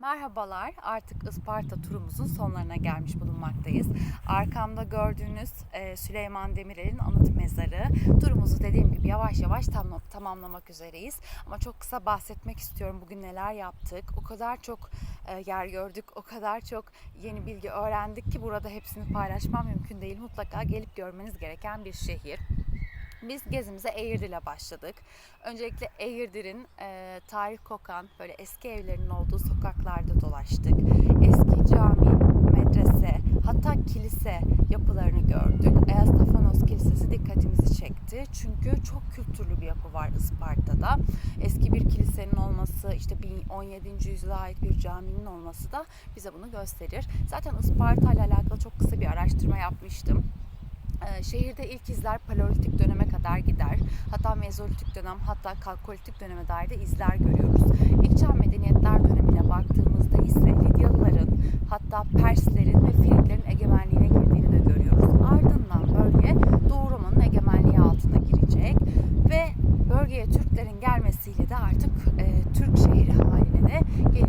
Merhabalar, artık Isparta turumuzun sonlarına gelmiş bulunmaktayız. Arkamda gördüğünüz e, Süleyman Demirel'in anıt mezarı. Turumuzu dediğim gibi yavaş yavaş tam, tamamlamak üzereyiz. Ama çok kısa bahsetmek istiyorum bugün neler yaptık. O kadar çok e, yer gördük, o kadar çok yeni bilgi öğrendik ki burada hepsini paylaşmam mümkün değil. Mutlaka gelip görmeniz gereken bir şehir. Biz gezimize Eğirdir'le başladık. Öncelikle Eğirdir'in e, tarih kokan böyle eski evlerin olduğu sokaklarda dolaştık. Eski cami, medrese, hatta kilise yapılarını gördük. Eastafanos Kilisesi dikkatimizi çekti. Çünkü çok kültürlü bir yapı var Isparta'da. Eski bir kilisenin olması, işte 17. yüzyıla ait bir caminin olması da bize bunu gösterir. Zaten Isparta ile alakalı çok kısa bir araştırma yapmıştım. Ee, Şehirde ilk izler paleolitik döneme kadar gider. Hatta mezolitik dönem hatta kalkolitik döneme dair de izler görüyoruz. İlk çağ medeniyetler dönemine baktığımızda ise Lidyalıların hatta Perslerin ve Finiklerin egemenliğine girdiğini de görüyoruz. Ardından bölge Doğu Roma'nın egemenliği altına girecek ve bölgeye Türklerin gelmesiyle de artık e, Türk şehri haline de gelecek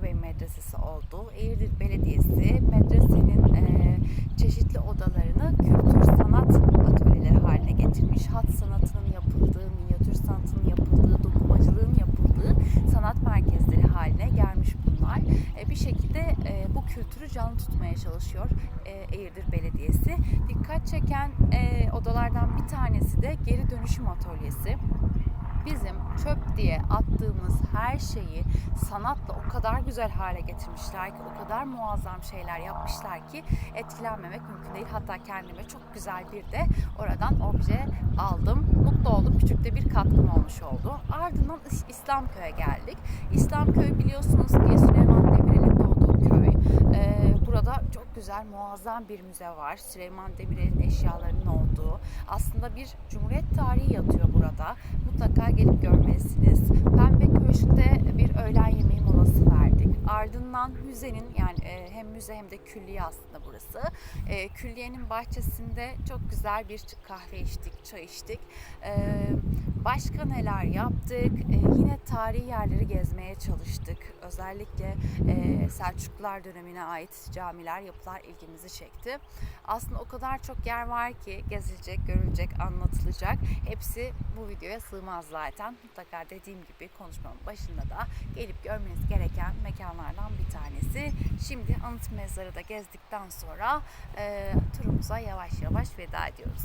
Bey Medresesi oldu. Eğirdir Belediyesi medresenin e, çeşitli odalarını kültür sanat atölyeleri haline getirmiş. Hat sanatının yapıldığı, minyatür sanatının yapıldığı, dokumacılığın yapıldığı sanat merkezleri haline gelmiş bunlar. E, bir şekilde e, bu kültürü canlı tutmaya çalışıyor e, Eğirdir Belediyesi. Dikkat çeken e, odalardan bir tanesi de geri dönüşüm atölyesi bizim çöp diye attığımız her şeyi sanatla o kadar güzel hale getirmişler ki, o kadar muazzam şeyler yapmışlar ki etkilenmemek mümkün değil. Hatta kendime çok güzel bir de oradan obje aldım. Mutlu oldum. Küçük de bir katkım olmuş oldu. Ardından İs- İslamköy'e geldik. İslamköy biliyorsunuz ki Süleyman Demirel'in doğduğu köy. Ee, burada çok güzel, muazzam bir müze var. Süleyman Demirel'in eşyalarının olduğu. Aslında bir cumhuriyet tarihi yatıyor burada. Mutlaka gelip görmelisiniz. Pembe Köşk'te bir öğlen yemeği molası verdik. Ardından müzenin yani e, hem müze hem de külliye aslında burası. E, külliyenin bahçesinde çok güzel bir kahve içtik, çay içtik. E, başka neler yaptık? E, yine tarihi yerleri gezmeye çalıştık. Özellikle e, Selçuklular dönemine ait camiler, yapılar ilgimizi çekti. Aslında o kadar çok yer var ki gezilecek, görülecek, anlatılacak. Hepsi bu videoya sığmaz zaten. Mutlaka dediğim gibi konuşmamın başında da gelip görmeniz gereken mekanlardan bir tanesi. Şimdi anıt mezarı da gezdikten sonra e, turumuza yavaş yavaş veda ediyoruz.